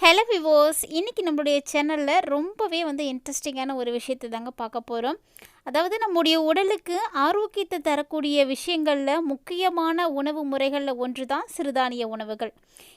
Hello விவோஸ் இன்றைக்கி நம்மளுடைய சேனலில் ரொம்பவே வந்து இன்ட்ரெஸ்டிங்கான ஒரு விஷயத்தை தாங்க பார்க்க போகிறோம் அதாவது நம்முடைய உடலுக்கு ஆரோக்கியத்தை தரக்கூடிய விஷயங்களில் முக்கியமான உணவு முறைகளில் ஒன்று தான் சிறுதானிய உணவுகள்.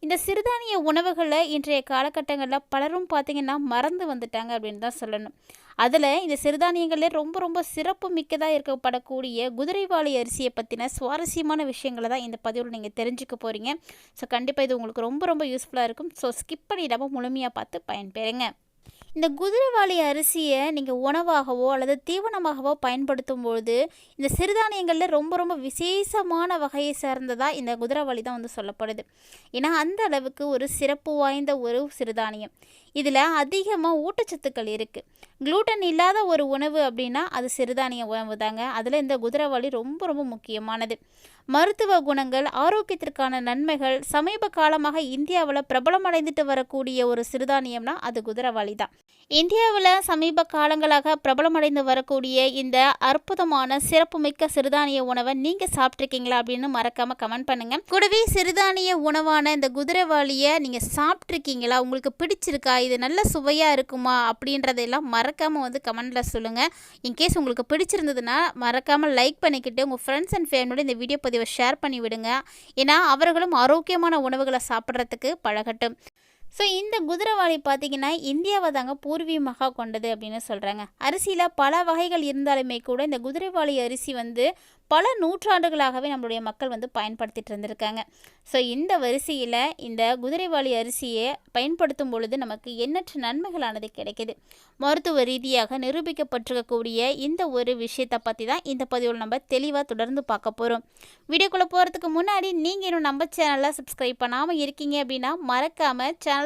இந்த சிறுதானிய உணவுகளை இன்றைய காலகட்டங்களில் பலரும் பார்த்திங்கன்னா மறந்து வந்துட்டாங்க அப்படின்னு தான் சொல்லணும். அதில் இந்த சிறுதானியங்களில் ரொம்ப ரொம்ப சிறப்பு மிக்கதாக இருக்கப்படக்கூடிய குதிரைவாளி அரிசியை பற்றின சுவாரஸ்யமான விஷயங்களை தான் இந்த பதிவில் நீங்கள் தெரிஞ்சுக்க போகிறீங்க ஸோ கண்டிப்பாக இது உங்களுக்கு ரொம்ப ரொம்ப யூஸ்ஃபுல்லாக இருக்கும். ஸோ ஸ்கிப் பண்ணிடாமல் முழுமையாக பார்த்து பயன்பெறுங்க. இந்த குதிரைவாளி அரிசியை நீங்கள் உணவாகவோ அல்லது தீவனமாகவோ பயன்படுத்தும் பொழுது இந்த சிறுதானியங்களில் ரொம்ப ரொம்ப விசேஷமான வகையை சேர்ந்ததாக இந்த குதிரைவாளி தான் வந்து சொல்லப்படுது. ஏன்னா அந்த அளவுக்கு ஒரு சிறப்பு வாய்ந்த ஒரு சிறுதானியம். இதில் அதிகமாக ஊட்டச்சத்துக்கள் இருக்குது குளூட்டன் இல்லாத ஒரு உணவு அப்படின்னா அது சிறுதானிய உணவு தாங்க. அதில் இந்த குதிரைவாளி ரொம்ப ரொம்ப முக்கியமானது. மருத்துவ குணங்கள் ஆரோக்கியத்திற்கான நன்மைகள் சமீப காலமாக இந்தியாவில் பிரபலமடைந்துட்டு வரக்கூடிய ஒரு சிறுதானியம்னா அது குதிரைவாளி தான். இந்தியாவில் சமீப காலங்களாக பிரபலமடைந்து வரக்கூடிய இந்த அற்புதமான சிறப்புமிக்க சிறுதானிய உணவை நீங்கள் சாப்பிட்ருக்கீங்களா அப்படின்னு மறக்காமல் கமெண்ட் பண்ணுங்கள் கூடவே சிறுதானிய உணவான இந்த குதிரைவாளியை நீங்கள் சாப்பிட்ருக்கீங்களா உங்களுக்கு பிடிச்சிருக்கா? இது நல்ல சுவையாக இருக்குமா அப்படின்றதெல்லாம் மறக்காமல் வந்து கமெண்டில் சொல்லுங்கள் இன்கேஸ் உங்களுக்கு பிடிச்சிருந்ததுன்னா மறக்காமல் லைக் பண்ணிக்கிட்டு உங்கள் ஃப்ரெண்ட்ஸ் அண்ட் ஃபேமிலியோட இந்த வீடியோ பதிவை ஷேர் பண்ணி விடுங்க ஏன்னா அவர்களும் ஆரோக்கியமான உணவுகளை சாப்பிட்றதுக்கு பழகட்டும். ஸோ இந்த குதிரைவாளி பார்த்தீங்கன்னா இந்தியாவை தாங்க பூர்வீகமாக கொண்டது அப்படின்னு சொல்கிறாங்க அரிசியில் பல வகைகள் இருந்தாலுமே கூட இந்த குதிரைவாளி அரிசி வந்து பல நூற்றாண்டுகளாகவே நம்மளுடைய மக்கள் வந்து பயன்படுத்திட்டு இருந்திருக்காங்க. ஸோ இந்த வரிசையில் இந்த குதிரைவாளி அரிசியை பயன்படுத்தும் பொழுது நமக்கு எண்ணற்ற நன்மைகளானது கிடைக்குது. மருத்துவ ரீதியாக நிரூபிக்கப்பட்டிருக்கக்கூடிய இந்த ஒரு விஷயத்தை பற்றி தான் இந்த பதிவில் நம்ம தெளிவாக தொடர்ந்து பார்க்க போகிறோம் வீடியோக்குள்ளே போகிறதுக்கு முன்னாடி நீங்கள் இன்னும் நம்ம சேனலை சப்ஸ்கிரைப் பண்ணாமல் இருக்கீங்க அப்படின்னா மறக்காமல் சேனல்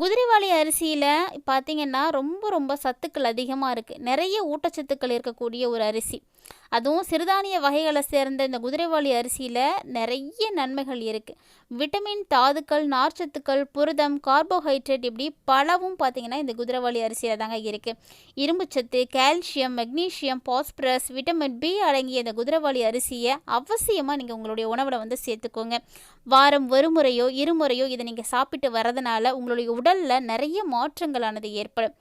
குதிரைவாளி அரிசியில் பார்த்தீங்கன்னா ரொம்ப ரொம்ப சத்துக்கள் அதிகமாக இருக்குது நிறைய ஊட்டச்சத்துக்கள் இருக்கக்கூடிய ஒரு அரிசி. அதுவும் சிறுதானிய வகைகளை சேர்ந்த இந்த குதிரைவாளி அரிசியில் நிறைய நன்மைகள் இருக்குது விட்டமின் தாதுக்கள் நார்ச்சத்துக்கள் புரதம் கார்போஹைட்ரேட் இப்படி பலவும் பார்த்திங்கன்னா இந்த குதிரைவாளி அரிசியில் தாங்க இருக்குது இரும்புச்சத்து calcium magnesium phosphorus vitamin B அடங்கிய இந்த குதிரைவாளி அரிசியை அவசியமாக நீங்கள் உங்களுடைய உணவில் வந்து சேர்த்துக்கோங்க. வாரம் ஒரு முறையோ இருமுறையோ இதை நீங்கள் சாப்பிட்டு வரதுனால உங்களுடைய உடலில் நிறைய மாற்றங்களானது ஏற்படும்.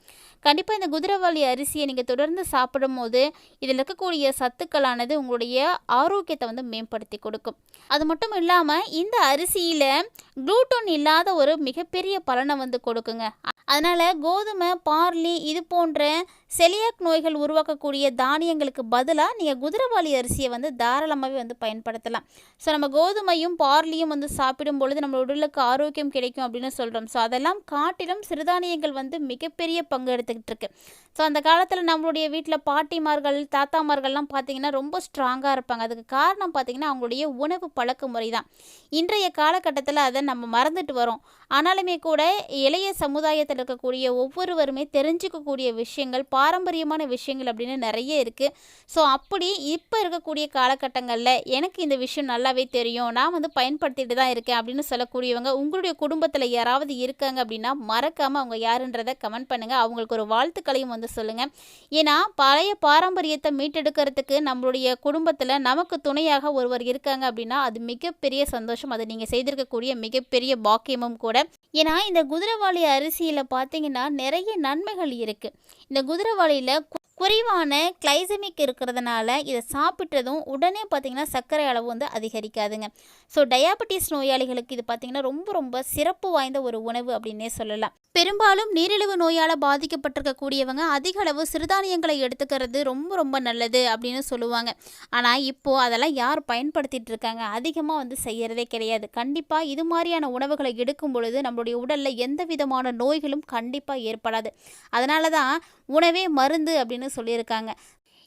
கண்டிப்பாக இந்த குதிரைவாளி அரிசியை நீங்கள் தொடர்ந்து சாப்பிடும் போது இதில் இருக்கக்கூடிய சத்துக்களானது உங்களுடைய ஆரோக்கியத்தை வந்து மேம்படுத்தி கொடுக்கும். அது மட்டும் இல்லாமல் இந்த அரிசியில் குளூட்டோன் இல்லாத ஒரு மிகப்பெரிய பலனை வந்து கொடுக்குங்க. அதனால் கோதுமை பார்லி இது போன்ற செலியாக் நோய்கள் உருவாக்கக்கூடிய தானியங்களுக்கு பதிலாக நீங்கள் குதிரைவாளி அரிசியை வந்து தாராளமாகவே வந்து பயன்படுத்தலாம். ஸோ நம்ம கோதுமையும் பார்லியும் வந்து சாப்பிடும் பொழுது நம்ம உடலுக்கு ஆரோக்கியம் கிடைக்கும் அப்படின்னு சொல்கிறோம் ஸோ அதெல்லாம் காட்டிலும் சிறுதானியங்கள் வந்து மிகப்பெரிய பங்கு எடுத்துக்கிட்டு இருக்கு ஸோ அந்த காலத்தில் நம்மளுடைய வீட்டில் பாட்டிமார்கள் தாத்தாமார்கள்லாம் பார்த்திங்கன்னா ரொம்ப ஸ்ட்ராங்காக இருப்பாங்க. அதுக்கு காரணம் பார்த்திங்கன்னா அவங்களுடைய உணவு பழக்க முறை தான் இன்றைய காலகட்டத்தில் அதை நம்ம மறந்துட்டு வரோம். ஆனாலுமே கூட இளைய சமுதாயத்தில் இருக்கக்கூடிய ஒவ்வொருவருமே தெரிஞ்சுக்கக்கூடிய விஷயங்கள் பாரம்பரியமான விஷயங்கள் அப்படின்னு நிறைய இருக்குது ஸோ அப்படி இப்போ இருக்கக்கூடிய காலகட்டங்களில் எனக்கு இந்த விஷயம் நல்லாவே தெரியும். நான் வந்து பயன்படுத்திட்டு தான் இருக்கேன் அப்படின்னு சொல்லக்கூடியவங்க உங்களுடைய குடும்பத்தில் யாராவது இருக்காங்க அப்படின்னா மறக்காமல் அவங்க யாருன்றதை கமெண்ட் பண்ணுங்கள் அவங்களுக்கு ஒரு வாழ்த்துக்களையும் வந்து சொல்லுங்கள் ஏன்னா பழைய பாரம்பரியத்தை மீட்டெடுக்கிறதுக்கு நம்மளுடைய குடும்பத்தில் நமக்கு துணையாக ஒருவர் இருக்காங்க அப்படின்னா அது மிகப்பெரிய சந்தோஷம். அது நீங்கள் செய்திருக்கக்கூடிய மிகப்பெரிய பாக்கியமும் கூட. ஏன்னா இந்த குதிரைவாளி அரிசியில் பார்த்தீங்கன்னா நிறைய நன்மைகள் இருக்குது இந்த குதிரை வழியில் குறைவான கிளைசமிக் இருக்கிறதுனால இதை சாப்பிட்டதும் உடனே பார்த்திங்கன்னா சர்க்கரை அளவு வந்து அதிகரிக்காதுங்க. ஸோ டயாபெட்டிஸ் நோயாளிகளுக்கு இது பார்த்திங்கன்னா ரொம்ப ரொம்ப சிறப்பு வாய்ந்த ஒரு உணவு அப்படின்னே சொல்லலாம். பெரும்பாலும் நீரிழிவு நோயால் பாதிக்கப்பட்டிருக்கக்கூடியவங்க அதிக அளவு சிறுதானியங்களை எடுத்துக்கிறது ரொம்ப ரொம்ப நல்லது அப்படின்னு சொல்லுவாங்க. ஆனால் இப்போது அதெல்லாம் யார் பயன்படுத்திகிட்டு இருக்காங்க? அதிகமாக வந்து செய்கிறதே கிடையாது. கண்டிப்பாக இது மாதிரியான உணவுகளை எடுக்கும் பொழுது நம்மளுடைய உடலில் எந்த விதமான நோய்களும் கண்டிப்பாக ஏற்படாது. அதனால தான் உணவே மருந்து அப்படின்னு சொல்லியிருக்காங்க.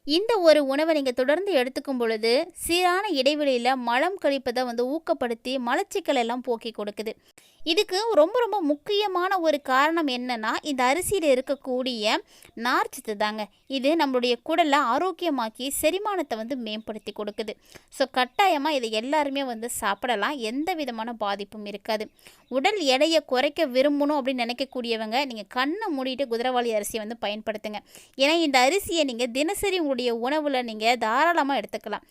இந்த ஒரு உணவை நீங்கள் தொடர்ந்து எடுத்துக்கும் பொழுது சீரான இடைவெளியில் மலம் கழிப்பதை வந்து ஊக்கப்படுத்தி மலச்சிக்கல் எல்லாம் போக்கி கொடுக்குது. இதுக்கு ரொம்ப ரொம்ப முக்கியமான ஒரு காரணம் என்னன்னா இந்த அரிசியில் இருக்கக்கூடிய நார்ச்சத்து தாங்க. இது நம்மளுடைய குடலை ஆரோக்கியமாக்கி செரிமானத்தை வந்து மேம்படுத்தி கொடுக்குது. ஸோ கட்டாயமாக இதை எல்லாருமே வந்து சாப்பிடலாம். எந்த விதமான பாதிப்பும் இருக்காது. உடல் எடையை குறைக்க விரும்பணும் அப்படின்னு நினைக்கக்கூடியவங்க நீங்கள் கண்ணை மூடிட்டு குதிரவாளி அரிசியை வந்து பயன்படுத்துங்க. ஏன்னா இந்த அரிசியை நீங்கள் தினசரி உங்களுடைய உணவில் நீங்கள் தாராளமாக எடுத்துக்கலாம்.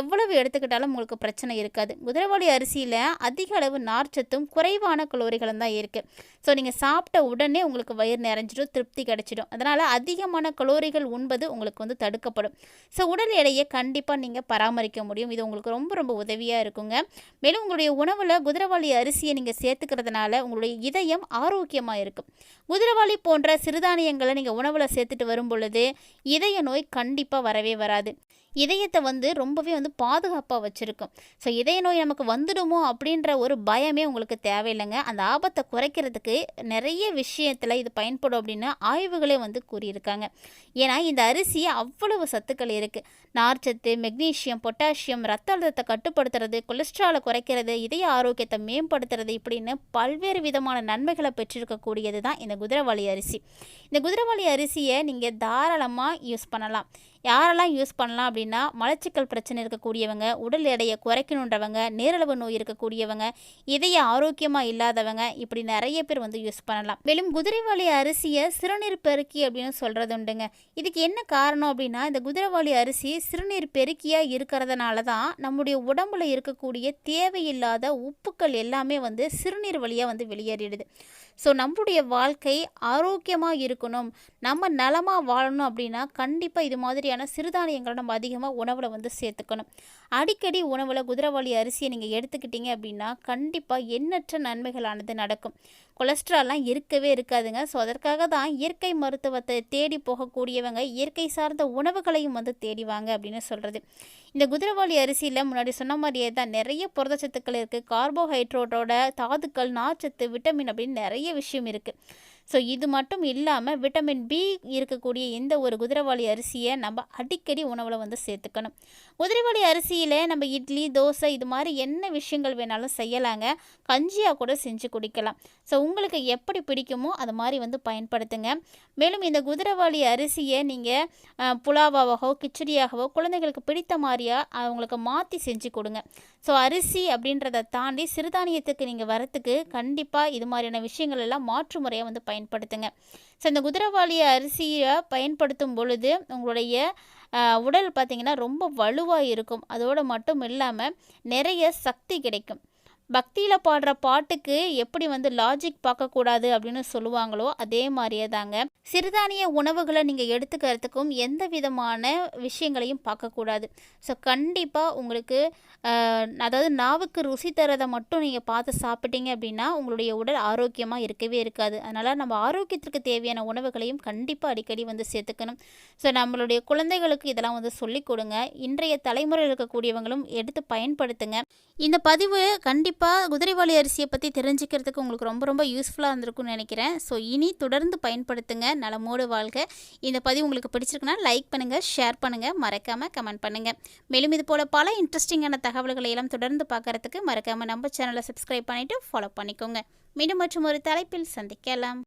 எவ்வளவு எடுத்துக்கிட்டாலும் உங்களுக்கு பிரச்சனை இருக்காது. குதிரவாளி அரிசியில் அதிக அளவு நார்ச்சத்தும் குறைவான கலோரிகளும் தான் இருக்குது ஸோ நீங்கள் சாப்பிட்ட உடனே உங்களுக்கு வயிறு நிறைஞ்சிடும் திருப்தி கிடச்சிடும். அதனால் அதிகமான கலோரிகள் உண்பது உங்களுக்கு வந்து தடுக்கப்படும். ஸோ உடல் எடையை கண்டிப்பாக நீங்கள் பராமரிக்க முடியும். இது உங்களுக்கு ரொம்ப ரொம்ப உதவியாக இருக்குங்க. மேலும் உங்களுடைய உணவில் குதிரவாளி அரிசியை நீங்கள் சேர்த்துக்கிறதுனால உங்களுடைய இதயம் ஆரோக்கியமாக இருக்கும். குதிரவாளி போன்ற சிறுதானியங்களை நீங்கள் உணவில் சேர்த்துட்டு வரும் பொழுது இதய நோய் கண்டிப்பாக வரவே வராது. இதயத்தை வந்து ரொம்பவே வந்து பாதுகாப்பாக வச்சுருக்கும். ஸோ இதய நோய் நமக்கு வந்துடுமோ அப்படின்ற ஒரு பயமே உங்களுக்கு தேவையில்லைங்க. அந்த ஆபத்தை குறைக்கிறதுக்கு நிறைய விஷயத்தில் இது பயன்படும் அப்படின்னு ஆய்வுகளே வந்து கூறியிருக்காங்க. ஏன்னா இந்த அரிசி அவ்வளவு சத்துக்கள் இருக்குது நார்ச்சத்து மெக்னீஷியம் பொட்டாசியம் ரத்த அழுத்தத்தை கட்டுப்படுத்துறது கொலஸ்ட்ராலை குறைக்கிறது இதய ஆரோக்கியத்தை மேம்படுத்துறது இப்படின்னு பல்வேறு விதமான நன்மைகளை பெற்றிருக்கக்கூடியது தான் இந்த குதிரைவாளி அரிசி. இந்த குதிரைவாளி அரிசியை நீங்கள் தாராளமாக யூஸ் பண்ணலாம். யாரெல்லாம் யூஸ் பண்ணலாம் அப்படின்னா மலச்சிக்கல் பிரச்சனை இருக்கக்கூடியவங்க உடல் எடையை குறைக்கணுன்றவங்க நீரிழிவு நோய் இருக்கக்கூடியவங்க இதய ஆரோக்கியமாக இல்லாதவங்க இப்படி நிறைய பேர் வந்து யூஸ் பண்ணலாம். மேலும் குதிரைவாளி அரிசியை சிறுநீர் பெருக்கி அப்படின்னு சொல்கிறது உண்டுங்க. இதுக்கு என்ன காரணம் அப்படின்னா இந்த குதிரைவாளி அரிசி சிறுநீர் பெருக்கியாக இருக்கிறதுனால தான் நம்முடைய உடம்புல இருக்கக்கூடிய தேவையில்லாத உப்புக்கள் எல்லாமே வந்து சிறுநீர் வழியாக வந்து வெளியேறிடுது. ஸோ நம்முடைய வாழ்க்கை ஆரோக்கியமாக இருக்கணும். நம்ம நலமாக வாழணும் அப்படின்னா கண்டிப்பாக இது மாதிரி மாதிரியான சிறுதானியங்களை நம்ம அதிகமாக உணவில் வந்து சேர்த்துக்கணும். அடிக்கடி உணவில் குதிரவாளி அரிசியை நீங்கள் எடுத்துக்கிட்டீங்க அப்படின்னா கண்டிப்பாக எண்ணற்ற நன்மைகளானது நடக்கும். கொலஸ்ட்ரால்லாம் இருக்கவே இருக்காதுங்க. ஸோ அதற்காக தான் இயற்கை மருத்துவத்தை தேடி போகக்கூடியவங்க இயற்கை சார்ந்த உணவுகளையும் வந்து தேடிவாங்க அப்படின்னு சொல்கிறது இந்த குதிரவாளி அரிசியில் முன்னாடி சொன்ன மாதிரியே தான் நிறைய புரதச்சத்துக்கள் இருக்குது கார்போஹைட்ரேட்டோட தாதுக்கள் நார்ச்சத்து விட்டமின் அப்படின்னு நிறைய விஷயம் இருக்குது ஸோ இது மட்டும் இல்லாமல் விட்டமின் பி இருக்கக்கூடிய இந்த ஒரு குதிரவாளி அரிசியை நம்ம அடிக்கடி உணவில் வந்து சேர்த்துக்கணும். குதிரைவாளி அரிசியில் நம்ம இட்லி தோசை இது மாதிரி என்ன விஷயங்கள் வேணாலும் செய்யலாங்க. கஞ்சியாக கூட செஞ்சு குடிக்கலாம். ஸோ உங்களுக்கு எப்படி பிடிக்குமோ அது மாதிரி வந்து பயன்படுத்துங்க. மேலும் இந்த குதிரைவாளி அரிசியை நீங்கள் புலாவாகவோ கிச்சடியாகவோ குழந்தைகளுக்கு பிடித்த மாதிரியாக அவங்களுக்கு மாற்றி செஞ்சு கொடுங்க. ஸோ அரிசி அப்படின்றத தாண்டி சிறுதானியத்துக்கு நீங்கள் வரத்துக்கு கண்டிப்பாக இது மாதிரியான விஷயங்கள் எல்லாம் மாற்று முறையாக வந்து பயன்படுத்துங்க. ஸோ இந்த குதிரவாளி அரிசியை பயன்படுத்தும் பொழுது உங்களுடைய உடல் பார்த்திங்கன்னா ரொம்ப வலுவாக இருக்கும். அதோடு மட்டும் இல்லாமல் நிறைய சக்தி கிடைக்கும். பக்தியில் பாடுற பாட்டுக்கு எப்படி வந்து லாஜிக் பார்க்கக்கூடாது அப்படின்னு சொல்லுவாங்களோ அதே மாதிரியே தாங்க. சிறுதானிய உணவுகளை நீங்கள் எடுத்துக்கிறதுக்கும் எந்த விதமான விஷயங்களையும் பார்க்கக்கூடாது. ஸோ கண்டிப்பாக உங்களுக்கு அதாவது நாவுக்கு ருசி தரதை மட்டும் நீங்கள் பார்த்து சாப்பிட்டீங்க அப்படின்னா உங்களுடைய உடல் ஆரோக்கியமாக இருக்கவே இருக்காது. அதனால் நம்ம ஆரோக்கியத்திற்கு தேவையான உணவுகளையும் கண்டிப்பாக அடிக்கடி வந்து சேர்த்துக்கணும். ஸோ நம்மளுடைய குழந்தைகளுக்கு இதெல்லாம் வந்து சொல்லிக் கொடுங்க. இன்றைய தலைமுறையில் இருக்கக்கூடியவங்களும் எடுத்து பயன்படுத்துங்க. இந்த பதிவு கண்டிப்பாக கண்டிப்பாக குதிரைவாளி அரிசியை பற்றி தெரிஞ்சுக்கிறதுக்கு உங்களுக்கு ரொம்ப ரொம்ப யூஸ்ஃபுல்லாக இருந்திருக்கும்னு நினைக்கிறேன். ஸோ இனி தொடர்ந்து பயன்படுத்துங்க. நலமோடு வாழ்க. இந்த பதிவு உங்களுக்கு பிடிச்சிருக்குன்னா லைக் பண்ணுங்கள் ஷேர் பண்ணுங்கள் மறக்காமல் கமெண்ட் பண்ணுங்கள் மேலும் இது போல் பல இன்ட்ரெஸ்டிங்கான தகவல்களை எல்லாம் தொடர்ந்து பார்க்குறதுக்கு மறக்காமல் நம்ம சேனலை சப்ஸ்கிரைப் பண்ணிவிட்டு ஃபாலோ பண்ணிக்கோங்க. மீண்டும் மற்றும் ஒரு தலைப்பில் சந்திக்கலாம்.